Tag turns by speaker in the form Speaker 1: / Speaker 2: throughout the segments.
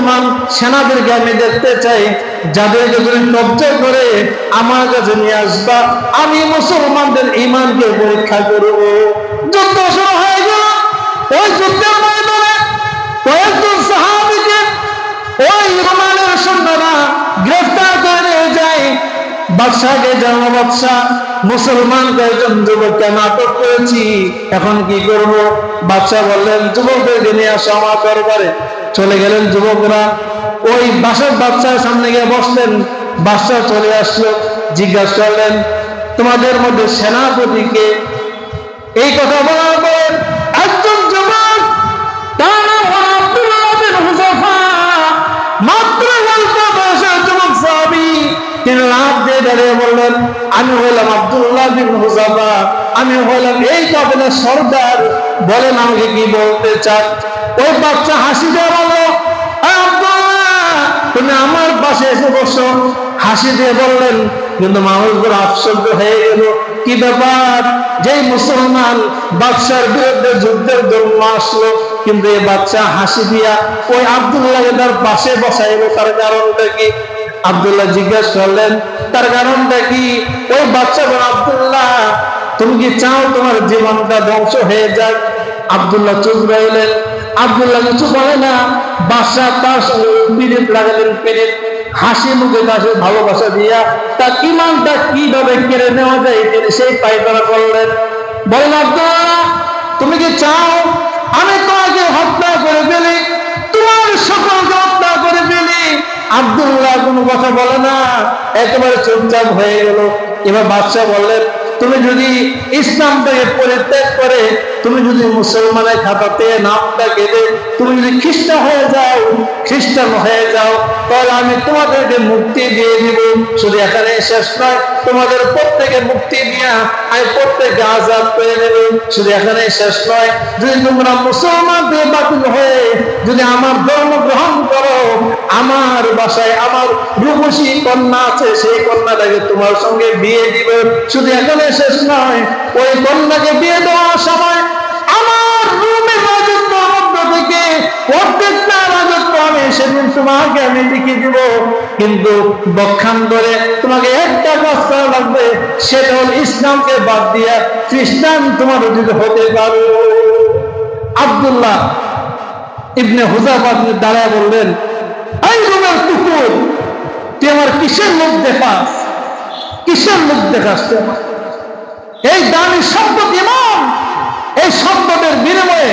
Speaker 1: মুসলমান সেনাদেরকে আমি দেখতে চাই যাদেরকে তুমি কব্জ করে, আমার কাছে নিয়ে আসবা। আমি মুসলমানদের ইমানকে পরীক্ষা করব। যুদ্ধ শুরু হয়ে গেল। ওই যুদ্ধের ময়দানে কয়েকজন সাহাবিকে, ওই রোমানের সৈন্যরা গ্রেফতার বাদশাহকে জানো বাদশাহ মুসলমান কয়েকজন যুবককে নাটক করেছি। এখন কি করব? বাদশাহ বললেন যুবকদেরকে নিয়ে আসো আমার দরবারে। চলে গেলেন যুবকরা। ওই বাসার বাচ্চার সামনে গিয়ে বসলেন। বাচ্চা চলে আসলো, জিজ্ঞাসা করলেন, তোমাদের মধ্যে সেনাপতিকে? এই কথা বলার দাঁড়িয়ে বললেন, আমি আব্দুল্লাহ বিন হুযাফা আমি এই সর্দার। বলেন, আমাকে কি বলতে চান? ওই বাচ্চা হাসি তুমি আমার পাশে এসে বসো। হাসি দিয়ে বললেন, কিন্তু মানুষগুলো আশ্চর্য হয়ে গেল। কি ব্যাপার? মুসলমান বাদশার বিরুদ্ধে যুদ্ধের জন্য আসলো, কিন্তু এই বাচ্চা হাসি দিয়া ওই আব্দুল্লাহকে তার পাশে তার কারণটা কি? আব্দুল্লাহ জিজ্ঞাসা করলেন তার কারণটা কি ওই বাচ্চা বলে আব্দুল্লাহ, তুমি কি চাও তোমার জীবনটা ধ্বংস হয়ে যাক? আব্দুল্লাহ চুপ রইলেন। আব্দুল্লাহ কিছু বলে না। বাদশাহ তার পিরিত লাগালেন, পিরিত হাসি মুখে সাথে ভালোবাসা দিয়া তার ইমানটা কীভাবে কেড়ে নেওয়া যায়? তিনি সেই পায়তারা করলেন। বলেন আব্দুল্লাহ, তুমি কি চাও? আমি তোমাকে আব্দুল্লাহ কোনো কথা বলে না। একেবারে চুপচাপ হয়ে গেল। এবার বাদশাহ বললেন, তুমি যদি ইসলাম ইসলামটাকে পরিত্যাগ করে তুমি যদি মুসলমানের খাতাতে নামটা গেলে তুমি যদি খ্রিস্টান হয়ে যাও, খ্রিস্টান হয়ে যাও, তাহলে আমি তোমাদেরকে মুক্তি দিয়ে দিব। শুধু এখানে শেষ নয়, তোমাদের প্রত্যেকে মুক্তি দিয়া আমি প্রত্যেককে আজাদ করে দেব শুধু এখানে শেষ নয়, যদি তোমরা মুসলমান দিয়ে বাতিল হয়ে যদি আমার ধর্ম গ্রহণ করো, আমার বাসায় আমার রূপসী কন্যা আছে, সেই কন্যাটাকে তোমার সঙ্গে বিয়ে দিব। শুধু এখানে শেষ নয়, ওই কন্যাকে বিয়ে দেওয়ার সময় আমি লিখে দিব। কিন্তু বক্ষান্তরে তোমাকে একটা করা লাগবে, সেটা হল ইসলামকে বাদ দিয়া খ্রিস্টান তোমার যদি হতে পারো। আব্দুল্লাহ ইবনে তিনি দাঁড়ায় বললেন, এই কুকুর, তুই আমার কিসের লোক দেখাস? কিসের লোক দেখাস এই দামি সম্পদ ইমান এই সম্পদের বিনিময়ে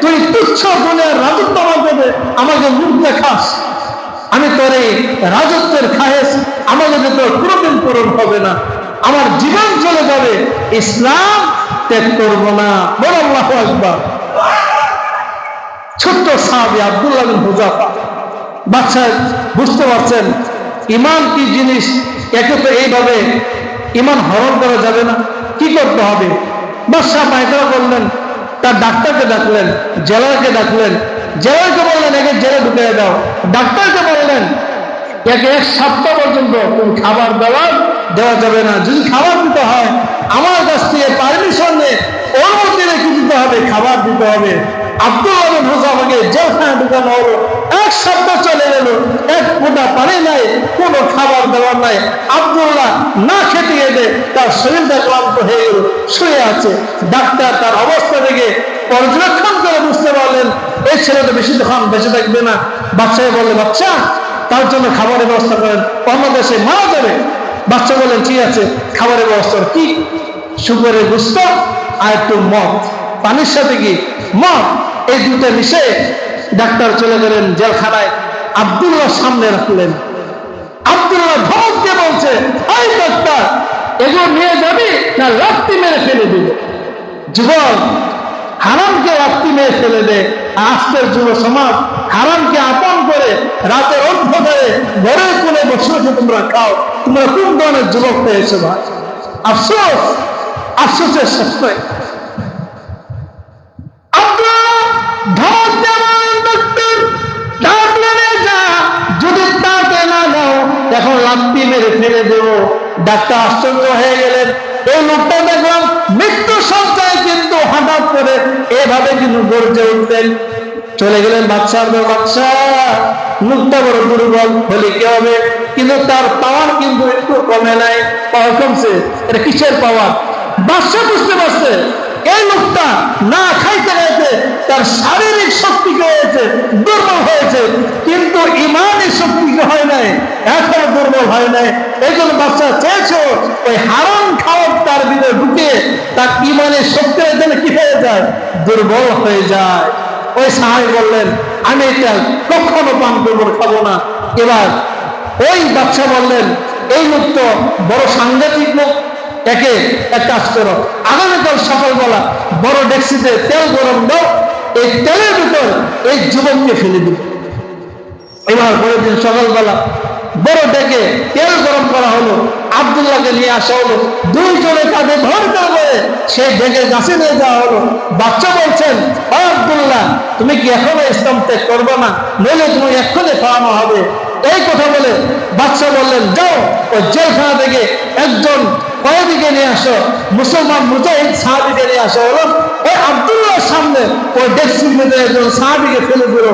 Speaker 1: তুই তুচ্ছ গুণের রাজত্ব আমাকে মুখ দেখাস। আমি তোর এই রাজত্বের খায়েস আমাকে যে তোর কোনোদিন পূরণ হবে না। আমার জীবন চলে যাবে। ইসলাম ত্যাগ করব না। বল আল্লাহ একবার ছোট্ট সাহাবি আব্দুল্লাহ বিন হুজাফা। বাচ্চা বুঝতে পারছেন, ইমান কি জিনিস? একে তো এইভাবে ইমান হরণ করা যাবে না। কি করতে হবে? বাদশাহ পায়তারা করলেন, তার ডাক্তারকে ডাকলেন, জেলারকে ডাকলেন জেলারকে বললেন, একে জেলে ঢুকে দাও। ডাক্তারকে বললেন, একে এক সপ্তাহ পর্যন্ত তুমি খাবার দেওয়ার দেওয়া যাবে না। যদি খাবার দিতে হয়, আমার কাছ থেকে পারমিশন নিয়ে অনুমতি রেখে দিতে হবে, খাবার দিতে হবে। আব্দুল আলম হোসাফাকে জেলখানে ঢুকানো হলো। এক সপ্তাহ চলে গেল, এক ফোঁটা পানি নাই, কোনো খাবার দেওয়ার নাই। আব্দুল্লাহ না খেতে গেলে তার শরীরটা ক্লান্ত হয়ে গেল, শুয়ে আছে। ডাক্তার তার অবস্থা দেখে পর্যবেক্ষণ করে বুঝতে পারলেন এই ছেলেটা বেশি তখন বেঁচে থাকবে না। বাচ্চাকে বললে, বাচ্চা, তার জন্য খাবারের ব্যবস্থা করেন। অন্য দেশে মারা যাবে। বাচ্চা বলেন ঠিক আছে, খাবারের ব্যবস্থা কি? সুগারের গুস্ত আর একটু মদ। পানির সাথে কি? মদ। এই দুটো মিশে ডাক্তার চলে গেলেন জেলখানায়। আব্দুল্লাহ সামনে রাখলেন। আব্দুল্লাহ দিয়ে বলছে, এই ডাক্তার, এগুলো নিয়ে যাবি না লাত্তি মেরে ফেলে দিল যুবক হারামকে রাত্রি মেয়ে ফেলে দেয়। আজকের যুব সমাজ হারামকে আপন করে রাতে অন্ধকারে ঘরের কোলে বসে বসে তোমরা খাও। তোমরা কোন ধরনের যুবক হয়েছে ভাই? আফসোস, আফসোসের শেষ নয় এখন ডাক্তার আশ্চর্য হয়ে গেলেন। এই লোকটা দেখলাম মৃত্যু সঞ্চয় হঠাৎ করে এভাবে কিন্তু গর্জে উঠতেন। চলে গেলেন বাচ্চার বাচ্চা মুখটা বড় দুর্বল হলে কি হবে? কিন্তু তার পাওয়ার কিন্তু একটু কমে নাই। পাওয়ার কমছে এটা কিসের পাওয়ার বাচ্চা বুঝতে পারছে। এই লোকটা না খাইতে খাইতে তার শারীরিক শক্তি হয়েছে দুর্বল হয়েছে, কিন্তু ইমানের শক্তি হয় নাই, এখনও দুর্বল হয় নাই। এই জন্য বাচ্চা চেয়েছে ওই হারাম খাওয়ার তার ভিতরে ঢুকে তার ইমানের শক্তি দিলে কি হয়ে যায়? দুর্বল হয়ে যায়। ওই সাহাই বললেন, আমি এটা কখনো পান করব, খাব না। এবার ওই বাচ্চা বললেন, এই লোক তো বড় সাংঘাতিক লোক একে এক কাজ করো। আগামীকাল সকালবেলা বড় ডেক্সিতে তেল গরম দাও, এই তেলের ভিতর এই যুবককে ফেলে দিবে। এবার পরের দিন সকালবেলা বড় ডেকে তেল গরম করা হলো, আবদুল্লাহকে নিয়ে আসা হলো। দুইজনে কাঁধে ভর করে সেই ডেকে গাছে নিয়ে যাওয়া হলো। বাচ্চা বলছেন, "ও আবদুল্লাহ, তুমি কি এখনও ইসলাম ত্যাগ করবে না? নইলে তুমি এক্ষুনি খাওয়ানো হবে। এই কথা বলে বাচ্চা বললেন, যাও। ওই জেলখানা থেকে একজন কয়েদিকে নিয়ে আসো, মুসলমান মুজাহিদ সাহাবিকে নিয়ে আসো হলো ওই আবদুল্লাহর সামনে ওই ডেস্কির মধ্যে একজন সাহাবিকে ফেলে দিল।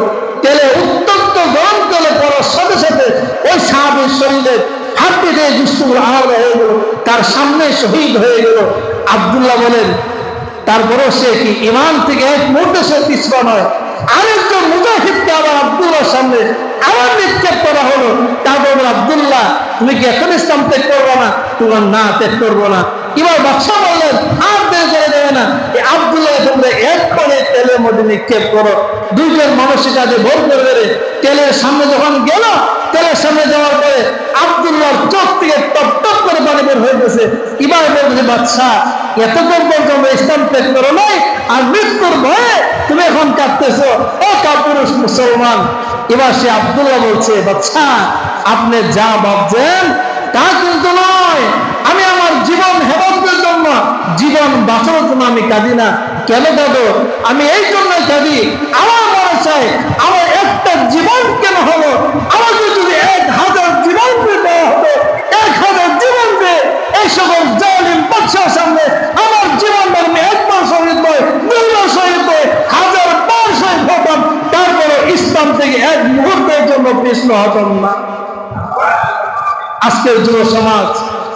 Speaker 1: তেলে উত্তপ্ত গরম তেলে পড়ার সাথে সাথে ওই সাহাবির শরীরে হাড্ডি দিয়ে দুষ্টুগুলো আলাদা হয়ে গেল। তার সামনে শহীদ হয়ে গেল। আবদুল্লাহ বলেন, তারপরেও সে কি ইমান থেকে এক মুহূর্তে সে পিছপা নয়? আরেকজন মুজাহিদকে আবার আবদুল্লাহর সামনে আবার নিক্ষেপ করা হলো। বলে, আবদুল্লাহ তুমি কি এখন ইসলাম ত্যাগ করব না? তোমার না ত্যাগ করব না। এবার বাদশা বললেন আর দেরি করে দেবে না। এই আবদুল্লাহ তোমরা এক্ষণে তেলের মধ্যে নিক্ষেপ করো। দুইজন মানুষের কাছে ভোর করে দেবে তেলের সামনে যখন গেল তেলের সামনে যাওয়ার পরে আবদুল্লাহর চোখ থেকে টপ টপ করে পানি বের হয়ে গেছে। এবার বলছে বাচ্চা এতক্ষণ পর্যন্ত ইসলাম ত্যাগ করো নাই আর মৃত্যুর ভয়ে তুমি এখন কাঁদতেছ। ও কাপুরুষ মুসলমান, এবার সে আবদুল্লাহ বলছে, বাচ্চা, আপনি যা ভাবছেন তা কিন্তু নয়। আমি আমার জীবন হেফাজতের জন্য জীবন বাঁচানোর জন্য আমি কাঁদি না। কেন কাঁদো? আমি এই জন্য কাঁদি। আমার মনে চাই আমার একটা জীবন কেন হলো আমাকে যদি এক হাজার জীবন পেয়ে দেওয়া হতো এক হাজার জীবন পেয়ে এই সকল জালিম বাচ্চার সামনে আমার জীবন আমি একবার শহীদ নয় দুইবার শহীদ নয় হাজার বার শহীদ হতাম তারপরে ইসলাম থেকে এক মুহূর্তের জন্য পিছল হতাম না আজকের যুব সমাজ,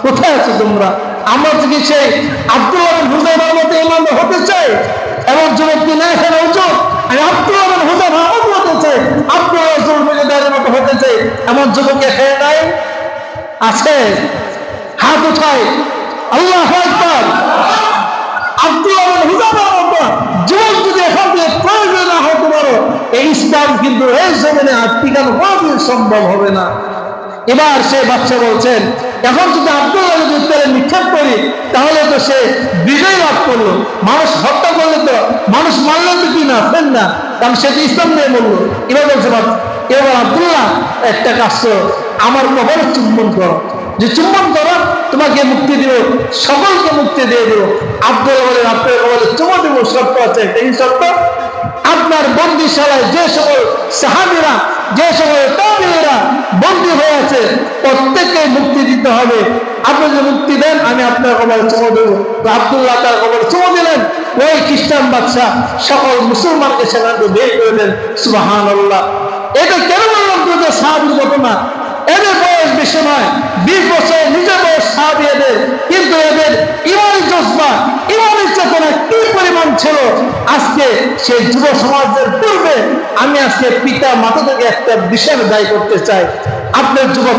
Speaker 1: কোথায় আছো তোমরা? আমরা যদি সেই আব্দুল হতে চাই? এবং যুবকটি না এখানে উচিত আমি আব্দুল আমার হতে চাই। আব্দুল রসুল মতো হতে চাই। এমন যুবক এখানে নাই? আছে হাত উঠায় আল্লাহ একবার আব্দুল হুজাইবার মতো যুবক যদি এখান থেকে প্রয়োজন না হতে পারো, এই ইসলাম কিন্তু এই জমিনে আর টিকানো সম্ভব হবে না। এবার সে বাচ্চা বলছেন, এখন যদি আব্দুল্লাহ যদি তেলে নিক্ষেপ করি, তাহলে তো সে বিজয় লাভ করল। মানুষ হত্যা করলে তো মানুষ মারলে তো কি না? ফেন না। কারণ সে তো ইসলাম নিয়ে বলল এবার বলছে এবার আব্দুল্লাহ, একটা কাজ আমার কবর চুম্বন করো। যে চুম্বন করো, তোমাকে মুক্তি দিব, সকলকে মুক্তি দিয়ে দিব। আব্দুল্লাহ বলেন কবলে চুমা দেবো, শর্ত আছে, একটা এই শর্ত। আপনার বন্দিশালায় যে সকল সাহাবিরা যে সকল তাবিরা বন্দী হয়ে আছে প্রত্যেককে মুক্তি দিতে হবে। আপনি যদি মুক্তি দেন, আমি আপনার কবর চুমো দেবো। তো আব্দুল্লাহ তার কবর চুমো দিলেন ওই খ্রিস্টান বাচ্চা সকল মুসলমানকে সেখান বের করে দেন। সুবাহান আল্লাহ এটা কেন বললাম দুটো সাহাবির ঘটনা? এদের বয়স বেশি নয়, বিশ বছর নিজের বয়স সাহাবি এদের। কিন্তু এদের ইমানি জজবা ইমানি চেতনা কি পরিমাণ ছিল, আজকে সেই যুব সমাজের পূর্বে আমি আজকে পিতা মাতা থেকে একটা বিশাল দায়ী করতে চাই। আপনার যুবক